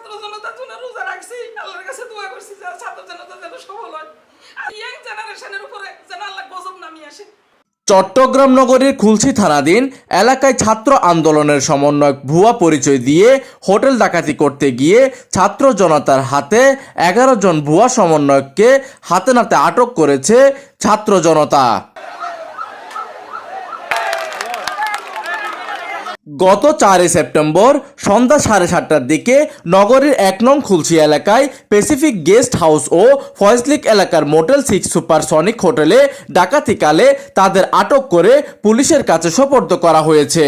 ছাত্র জনতার জন্য রোজা রাখছি। আল্লাহর কাছে দোয়া করছি যে ছাত্র জনতা যেন সফল হয়। ইয়াং জেনারেশনের উপরে যেন আল্লাহ গজব নামিয়ে আসে। চট্টগ্রাম নগরীর খুলশি থানাধীন এলাকায় ছাত্র আন্দোলনের সমন্বয়ক ভুয়া পরিচয় দিয়ে হোটেল ডাকাতি করতে গিয়ে ছাত্র জনতার হাতে এগারো জন ভুয়া সমন্বয়ককে হাতে নাতে আটক করেছে ছাত্র জনতা। গত চারই সেপ্টেম্বর সন্ধ্যা সাড়ে সাতটার দিকে নগরীর এক নং খুলসি এলাকায় প্যাসিফিক গেস্ট হাউস ও ফয়েসলিক এলাকার মোটেল সিক্স সুপারসনিক হোটেলে ডাকাতিকালে তাদের আটক করে পুলিশের কাছে সোপর্দ করা হয়েছে।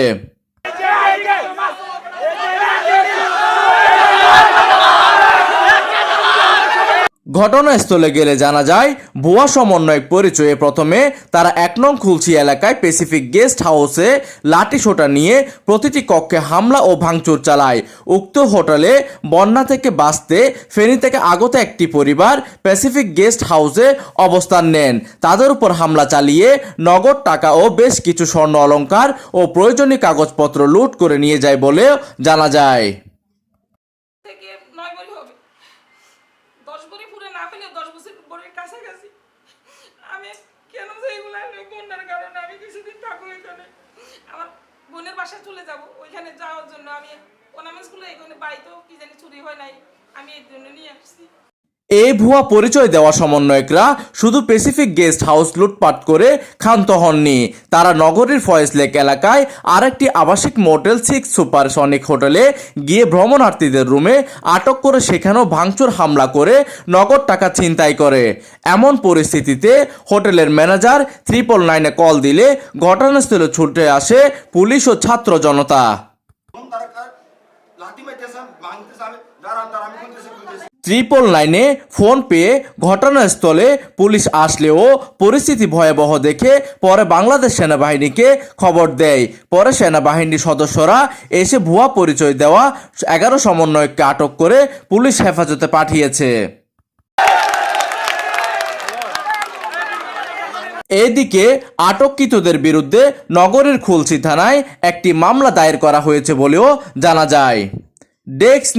ঘটনাস্থলে গেলে জানা যায়, ভুয়া সমন্বয়ক পরিচয়ে প্রথমে তারা এক নং খুলসি এলাকায় প্যাসিফিক গেস্ট হাউসে লাঠি সোটা নিয়ে প্রতিটি কক্ষে হামলা ও ভাঙচুর চালায়। উক্ত হোটেলে বন্যা থেকে বাঁচতে ফেনী থেকে আগত একটি পরিবার প্যাসিফিক গেস্ট হাউসে অবস্থান নেন। তাদের উপর হামলা চালিয়ে নগদ টাকা ও বেশ কিছু স্বর্ণ অলংকার ও প্রয়োজনীয় কাগজপত্র লুট করে নিয়ে যায় বলেও জানা যায় থেকে নয় বড়ি হবে দশ বড়ি পুরে না পেলে দশ বড়ির কাছাকাছি। আমি কেন যে এগুলো বন্যার কারণে আমি কিছুদিন থাকব এখানে। আমার বোনের বাসায় চলে যাব, ওইখানে যাওয়ার জন্য আমি অর্নামেন্টসগুলো এখানে বাড়িতেও কি জানি চুরি হয় নাই, আমি এর জন্য নিয়ে আসছি। এই ভুয়া পরিচয় দেওয়া সমন্বয়করা শুধু প্যাসিফিক গেস্ট হাউস লুটপাট করে ক্ষান্ত হননি। তারা নগরীর ফয়েজ লেক এলাকায় আরেকটি আবাসিক মোটেল সিক্স সুপারসনিক হোটেলে গিয়ে ভ্রমণার্থীদের রুমে আটক করে সেখানেও ভাঙচুর হামলা করে নগদ টাকা ছিনতাই করে। এমন পরিস্থিতিতে হোটেলের ম্যানেজার ত্রিপল নাইনে কল দিলে ঘটনাস্থলে ছুটে আসে পুলিশ ও ছাত্র জনতা এবং তারা কা- লাঠি মারতেছে ভাঙতেছে আমি দাঁড়ান দাঁড়ান আমি খুলতেছি খুলতেছি ট্রিপল নাইনে ফোন পেয়ে ঘটনাস্থলে পুলিশ আসলেও পরিস্থিতি ভয়াবহ দেখে পরে বাংলাদেশ সেনাবাহিনীকে খবর দেয়। পরে সেনাবাহিনীর সদস্যরা এসে ভুয়া পরিচয় দেওয়া এগারো সমন্বয়ককে আটক করে পুলিশ হেফাজতে পাঠিয়েছে। এদিকে আটককৃতদের বিরুদ্ধে নগরের খুলসি থানায় একটি মামলা দায়ের করা হয়েছে বলেও জানা যায়। ডেস্ক